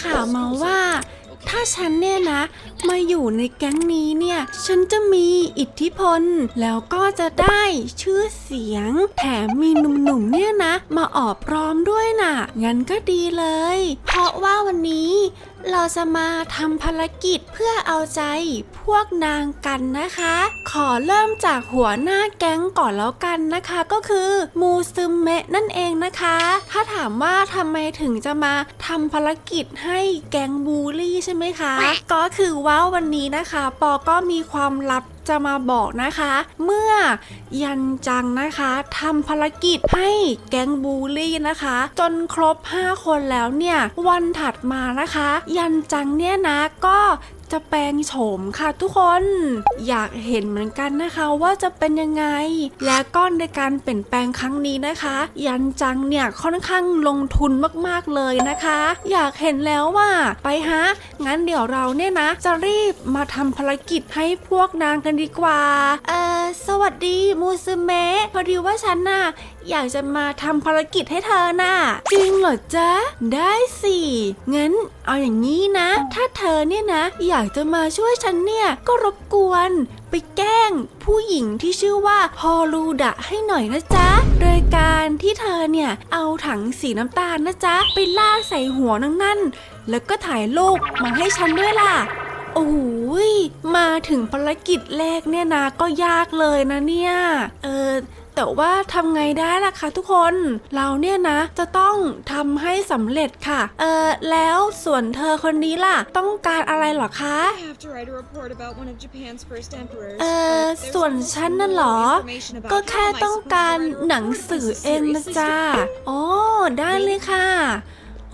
ข่าวมาว่า ถ้าฉันเนี่ยนะ มาอยู่ในแก๊งนี้เนี่ย ฉันจะมีอิทธิพล แล้วก็จะได้ชื่อเสียง แถมมีหนุ่มๆเนี่ยนะ มาออบร้อมด้วยน่ะ งั้นก็ดีเลย เพราะว่าวันนี้ เราจะมาทำภารกิจเพื่อเอาใจพวกนางกันนะคะ ขอเริ่มจากหัวหน้าแก๊งก่อนแล้วกันนะคะ ก็คือมูซึมเมะนั่นเองนะคะ ถ้าถามว่าทำไมถึงจะมาทำภารกิจให้แก๊งบูลลี่ใช่ไหมคะ ก็คือว่าวันนี้นะคะ ปอก็มีความลับ จะมาบอกนะคะ เมื่อยันจังนะคะทำภารกิจให้แก๊งบูลลี่นะคะ จนครบ 5 คนแล้วเนี่ย วันถัดมานะคะ ยันจังเนี่ยนะก็ จะแปลงโฉมค่ะทุกคน อยากเห็นเหมือนกันนะคะว่าจะเป็นยังไง และก็ในการเปลี่ยนแปลงครั้งนี้นะคะ ยันจังเนี่ยค่อนข้างลงทุนมากๆเลยนะคะ อยากเห็นแล้วว่าไปฮะงั้นเดี๋ยวเราเนี่ยนะ จะรีบมาทำภารกิจให้พวกนางกันดีกว่า เออสวัสดีมูซึเมะพอดีว่าฉันน่ะ อยากจะมาทำภารกิจให้เธอน่ะ จริงเหรอจ๊ะ ได้สิ งั้นเอาอย่างนี้นะ ถ้าเธอเนี่ยนะ อยากจะมาช่วยฉันเนี่ย ก็รบกวน ไปแกล้งผู้หญิงที่ชื่อว่าฮอลูดะให้หน่อยนะจ๊ะ โดยการที่เธอเนี่ย เอาถังสีน้ำตาลนะจ๊ะ ไปลากใส่หัวนั่นนั่น แล้วก็ถ่ายรูปมาให้ฉันด้วยล่ะ โอ้ยมาถึงภารกิจแรกเนี่ยนะก็ยากเลยนะเนี่ย เออแต่ว่าทำไงได้ล่ะคะทุกคนเราเนี่ยนะจะต้องทำให้สำเร็จค่ะ เออแล้วส่วนเธอคนนี้ล่ะ ต้องการอะไรเหรอคะ I have to write a report about one of Japan's first emperors. เออ but there's ส่วน also ฉันน่ะเหรอ information about ก็แค่ how am I ต้อง supposed to การ write a หนัง report? สือ This is เองนะ seriously จ๊ะ stupid. อ๋อได้เลยค่ะ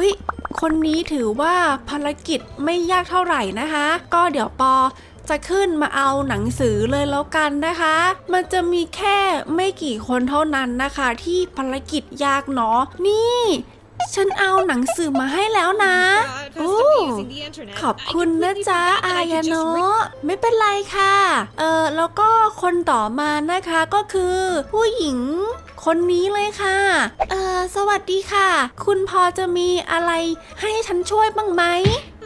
อุ้ยคนนี้ถือว่าภารกิจไม่ยากเท่าไหร่นะคะ ก็เดี๋ยวปอจะขึ้นมาเอาหนังสือเลยแล้วกันนะคะ มันจะมีแค่ไม่กี่คนเท่านั้นนะคะ ที่ภารกิจยากเนาะ นี่ ฉันเอาหนังสือมาให้แล้วนะ God, โอ้ must have been using the internet. ขอบคุณนะ I completely จ๊ะ forgot that อา I ยา could โนะ just read ไม่เป็นไรค่ะ เออแล้วก็คนต่อมานะคะก็คือ ผู้หญิง คนนี้เลยค่ะ เออสวัสดีค่ะ คุณพอจะมีอะไรให้ฉันช่วยบ้างไหม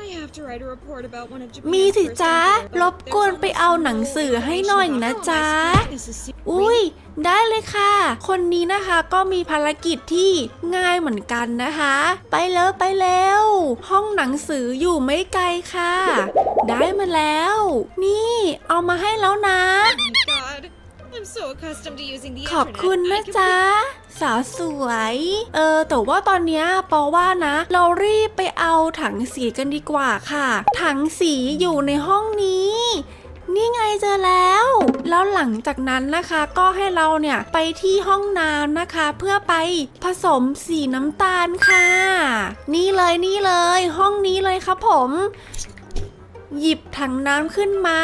I have to write a report about one of Japan's มีสิ first จ๊ะ emperors, ร but บ there's กวนไป almost เอา no หนังสือให้หน่อย information นะ about how am I จ๊ะ supposed to- This is se- อุ้ย really? ได้เลยค่ะ คนนี้นะคะก็มีภารกิจที่ง่ายเหมือนกันนะคะ ไปแล้วไปแล้ว ห้องหนังสืออยู่ไม่ไกลค่ะ ได้มาแล้ว นี่ เอามาให้แล้วนะ ขอบ internet. คุณ I นะ completely จ๊ะ สาวสวย เออแต่ว่าตอนเนี้ยปอว่านะ เรารีบไปเอาถังสีกันดีกว่าค่ะ ถังสีอยู่ในห้องนี้นี่ไงเจอแล้ว แล้วหลังจากนั้นนะคะก็ให้เราเนี่ยไปที่ห้องน้ำนะคะ เพื่อไปผสมสีน้ำตาลค่ะ นี่เลยนี่เลย ห้องนี้เลยครับผม หยิบถังน้ำขึ้นมา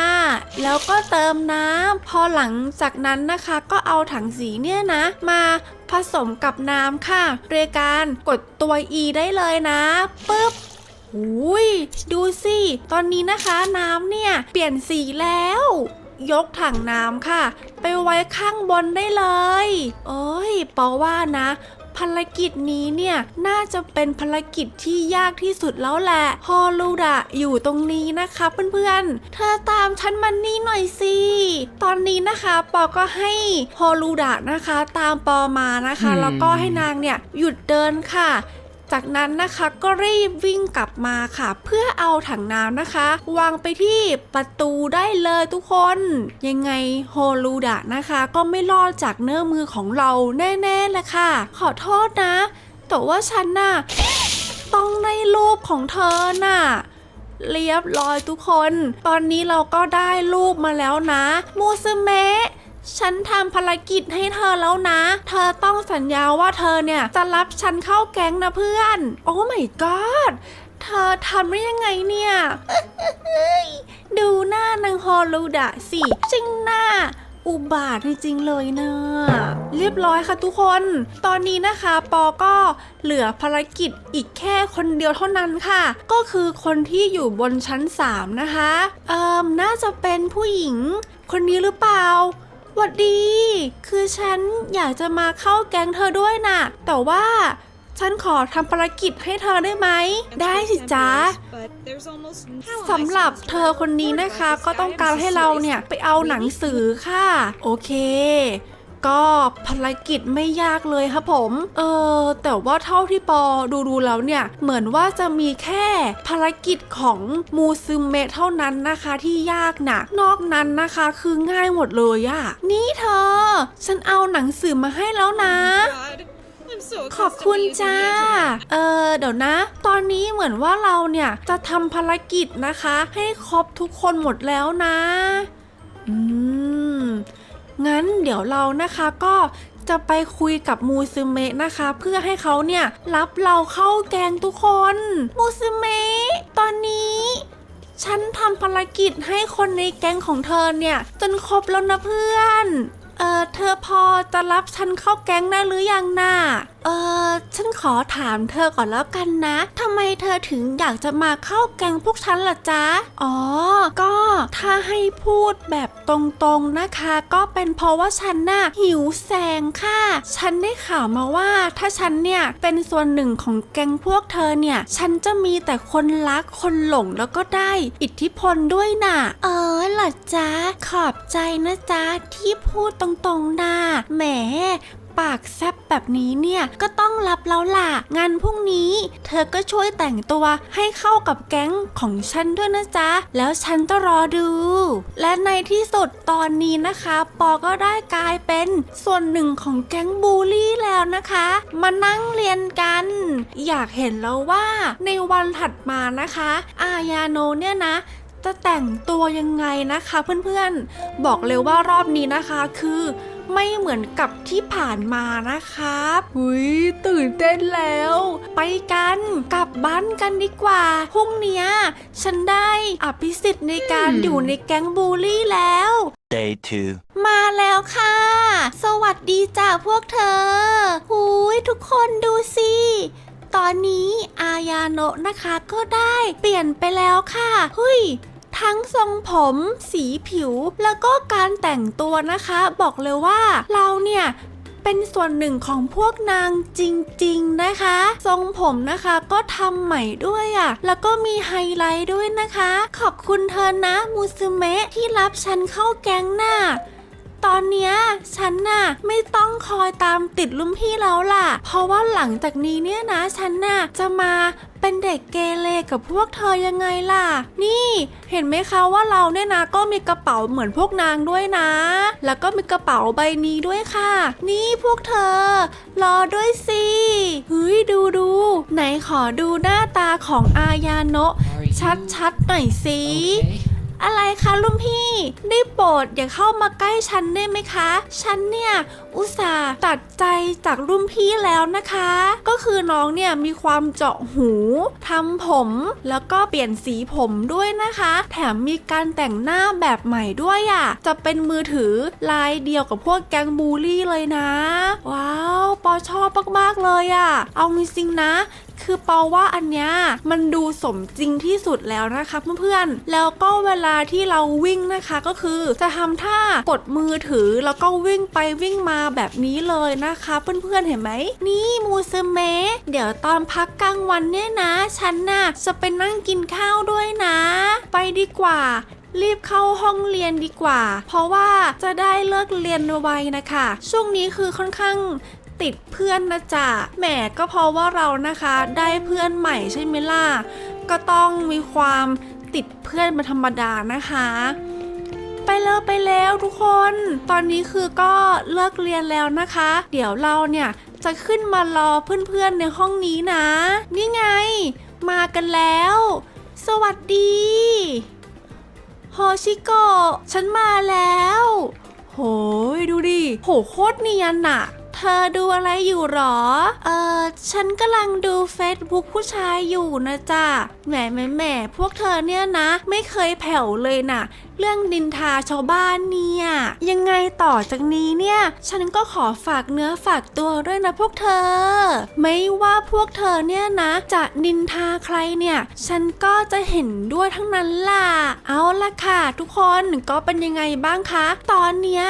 แล้วก็เติมน้ำพอหลังจากนั้นนะคะ ก็เอาถังสีเนี่ยนะ มาผสมกับน้ำค่ะโดยการกดตัว E ได้เลยนะปึ๊บอุ้ยดูสิ ตอนนี้นะคะน้ำเนี่ย เปลี่ยนสีแล้ว ยกถังน้ำค่ะ ไปไว้ข้างบนได้เลย โอ้ยปอว่านะ ภารกิจนี้เนี่ยน่าจะเป็นภารกิจที่ยากที่สุดแล้วแหละฮอลูดะอยู่ตรงนี้นะคะเพื่อนๆ เธอตามฉันมานี่หน่อยสิ ตอนนี้นะคะปอก็ให้ฮอลูดะนะคะ ตามปอมานะคะ Hmm. แล้วก็ให้นางเนี่ยหยุดเดินค่ะ จากนั้นนะคะก็รีบวิ่งกลับมาค่ะ เพื่อเอาถังน้ำนะคะ วางไปที่ประตูได้เลยทุกคน ยังไงโฮลูดะนะคะ ก็ไม่รอดจากเนื้อมือของเราแน่ๆเลยค่ะ ขอโทษนะ แต่ว่าฉันน่ะต้องได้รูปของเธอน่ะเรียบร้อยทุกคน ตอนนี้เราก็ได้รูปมาแล้วนะ มูซเมะ ฉันทำภารกิจให้เธอแล้วนะ เธอต้องสัญญาว่าเธอเนี่ยจะรับฉันเข้าแก๊งนะเพื่อน โอ้ my god เธอทำได้ยังไงเนี่ย ดูหน้านางฮอลูดะสิจริงหน้าอุบาทจริงเลยนะเรียบร้อยค่ะทุกคน ตอนนี้นะคะ ปอก็เหลือภารกิจอีกแค่คนเดียวเท่านั้นค่ะ ก็คือคนที่อยู่บนชั้น 3 นะคะ เอิมน่าจะเป็นผู้หญิง คนนี้หรือเปล่า หวัดดี คือฉันอยากจะมาเข้าแก๊งเธอด้วยน่ะ แต่ว่าฉันขอทำภารกิจให้เธอได้ไหม ได้สิจ๊ะสำหรับเธอคนนี้นะคะ ก็ต้องการให้เราเนี่ยไปเอาหนังสือค่ะ โอเค ก็ภารกิจไม่ยากเลยครับผม เออแต่ว่าเท่าที่ปอดูดูๆแล้วเนี่ย เหมือนว่าจะมีแค่ภารกิจของมูซึเมะเท่านั้นนะคะที่ยากนะนอกนั้นนะคะคือง่ายหมดเลยอะนี่เธอ ฉันเอาหนังสือมาให้แล้วนะ God, I'm so ขอบ accustomed คุณ to using จ้า the internet. เออเดี๋ยวนะ ตอนนี้เหมือนว่าเราเนี่ยจะทำภารกิจนะคะ ให้ครบทุกคนหมดแล้วนะ อืม งั้นเดี๋ยวเรานะคะก็จะไปคุยกับมูซึเมะนะคะ เพื่อให้เขาเนี่ยรับเราเข้าแกงทุกคน มูซึเมะตอนนี้ ฉันทำภารกิจให้คนในแก๊งของเธอเนี่ย จนครบแล้วนะเพื่อน เออเธอพอจะรับฉันเข้าแก๊งได้หรือยังน่ะเออฉันขอถามเธอก่อนแล้วกันนะทำไมเธอถึงอยากจะมาเข้าแก๊งพวกฉันล่ะจ๊ะ อ๋อ ก็ถ้าให้พูดแบบตรงๆนะคะ ก็เป็นเพราะว่าฉันน่ะหิวแสงค่ะ ฉันได้ข่าวมาว่า ถ้าฉันเนี่ยเป็นส่วนหนึ่งของแก๊งพวกเธอเนี่ย ฉันจะมีแต่คนรักคนหลงแล้วก็ได้ อิทธิพลด้วยน่ะ เออ เหรอจ๊ะ ขอบใจนะจ๊ะ ที่พูดตรงๆนะแหมปากแซบแบบนี้เนี่ยก็ต้องรับแล้วล่ะงานพรุ่งนี้ เธอก็ช่วยแต่งตัวให้เข้ากับแก๊งของฉันด้วยนะจ๊ะ แล้วฉันจะรอดู และในที่สุดตอนนี้นะคะ ปอก็ได้กลายเป็นส่วนหนึ่งของแก๊งบูลลี่แล้วนะคะ มานั่งเรียนกัน อยากเห็นแล้วว่าในวันถัดมานะคะ อายาโนเนี่ยนะ จะแต่งตัวยังไงนะคะเพื่อนๆ บอกเลยว่ารอบนี้นะคะคือไม่เหมือนกับที่ผ่านมานะครับหุยตื่นเต้นแล้ว ไปกันกลับบ้านกันดีกว่าพรุ่งเนี้ยฉันได้อภิสิทธิ์ในการอยู่ในแก๊งบูลลี่แล้ว Day 2. มาแล้วค่ะ สวัสดีจ้าพวกเธอหูยทุกคนดูสิตอนนี้อายาโนะนะคะก็ได้เปลี่ยนไปแล้วค่ะ เฮ้ย ทั้งทรงผม สีผิว แล้วก็การแต่งตัวนะคะ บอกเลยว่าเราเนี่ยเป็นส่วนหนึ่งของพวกนางจริงๆนะคะ ทรงผมนะคะก็ทำใหม่ด้วยอะ่ะ แล้วก็มีไฮไลท์ด้วยนะคะ ขอบคุณเธอนะมูซึเมะที่รับฉันเข้าแก๊งหน้า ตอนเนี้ยฉันน่ะไม่ต้องคอยตามติดรุ่นพี่แล้วล่ะ เพราะว่าหลังจากนี้เนี่ยนะฉันน่ะจะมาเป็นเด็กเกเรกับพวกเธอยังไงล่ะ นี่ เห็นไหมคะว่าเราเนี่ยนะก็มีกระเป๋าเหมือนพวกนางด้วยนะ แล้วก็มีกระเป๋าใบนี้ด้วยค่ะ นี่พวกเธอ รอด้วยสิเฮ้ยดูดูไหนขอดูหน้าตาของอายาโนะชัดๆหน่อยสิ อะไรคะลุงพี่ได้โปรดอย่าเข้ามาใกล้ฉันได้ไหมคะ ฉันเนี่ยอุตส่าห์ตัดใจจากรุ่นพี่แล้วนะคะ ก็คือน้องเนี่ยมีความเจาะหูทำผมแล้วก็เปลี่ยนสีผมด้วยนะคะ แถมมีการแต่งหน้าแบบใหม่ด้วยอะ่ะ จะเป็นมือถือลายเดียวกับพวกแก๊งบูลลี่เลยนะ ว้าว ปอชอบมากๆเลยอะ่ะ เอาจริงๆนะ คือเปาว่าอันเนี้ยมันดูสมจริงที่สุดแล้วนะคะเพื่อนๆ แล้วก็เวลาที่เราวิ่งนะคะก็คือจะทำท่ากดมือถือแล้วก็วิ่งไปวิ่งมาแบบนี้เลยนะคะเพื่อนๆเห็นไหมนี่มูซเมะเดี๋ยวตอนพักกลางวันเนี่ยนะ ฉันน่ะจะไปนั่งกินข้าวด้วยนะ ไปดีกว่ารีบเข้าห้องเรียนดีกว่า เพราะว่าจะได้เลิกเรียนไวๆนะคะ ช่วงนี้คือค่อนข้าง ติดเพื่อนนะจ๊ะแหมก็เพราะว่าเรานะคะได้เพื่อนใหม่ใช่ไหมล่ะ ก็ต้องมีความติดเพื่อนเป็นธรรมดานะคะ ไปแล้วไปแล้วทุกคน ตอนนี้คือก็เลิกเรียนแล้วนะคะ เดี๋ยวเราเนี่ยจะขึ้นมารอเพื่อนๆในห้องนี้นะ นี่ไง มากันแล้ว สวัสดีโฮชิโกะฉันมาแล้ว โหยดูดิ โหโคตรเนียนอะ เธอดูอะไรอยู่หรอ เออฉันกำลังดูเฟซบุ๊กผู้ชายอยู่นะจ้ะแหมแหมแหมพวกเธอเนี่ยนะ ไม่เคยแผ่วเลยน่ะ เรื่องดินทาชาวบ้านเนี่ย ยังไงต่อจากนี้เนี่ย ฉันก็ขอฝากเนื้อฝากตัวด้วยนะพวกเธอ ไม่ว่าพวกเธอเนี่ยนะ จะนินทาใครเนี่ย ฉันก็จะเห็นด้วยทั้งนั้นล่ะ เอาละค่ะทุกคนก็เป็นยังไงบ้างคะ ตอนเนี้ย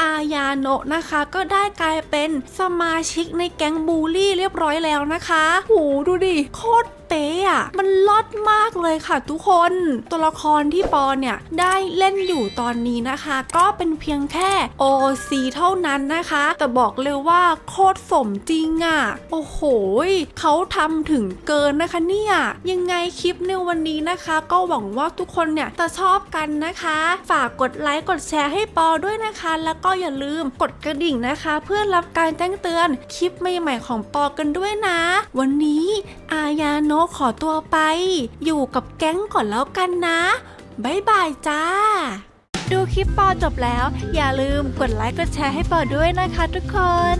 อายาโนะนะคะก็ได้กลายเป็นสมาชิกในแก๊งบูลลี่เรียบร้อยแล้วนะคะโหดูดิโคตรเป๊ะอะมันลอดมากเลยค่ะ ทุกคนตัวละครที่ปอเนี่ยได้เล่นอยู่ตอนนี้นะคะ ก็เป็นเพียงแค่ OC เท่านั้นนะคะ แต่บอกเลยว่าโคตรสมจริงอะโอ้โหเขาทำถึงเกินนะคะเนี่ยยังไงคลิปในวันนี้นะคะ ก็หวังว่าทุกคนเนี่ยจะชอบกันนะคะ ฝากกดไลค์กดแชร์ให้ปอด้วยนะคะ แล้วก็อย่าลืมกดกระดิ่งนะคะ เพื่อรับการแจ้งเตือนคลิปใหม่ๆของปอกันด้วยนะ วันนี้ อายาโนนะขอตัวไป อยู่กับแก๊งก่อนแล้วกันนะบ๊ายบายจ้า ดูคลิปปอจบแล้ว อย่าลืมกดไลค์กดแชร์ให้ปอด้วยนะคะทุกคน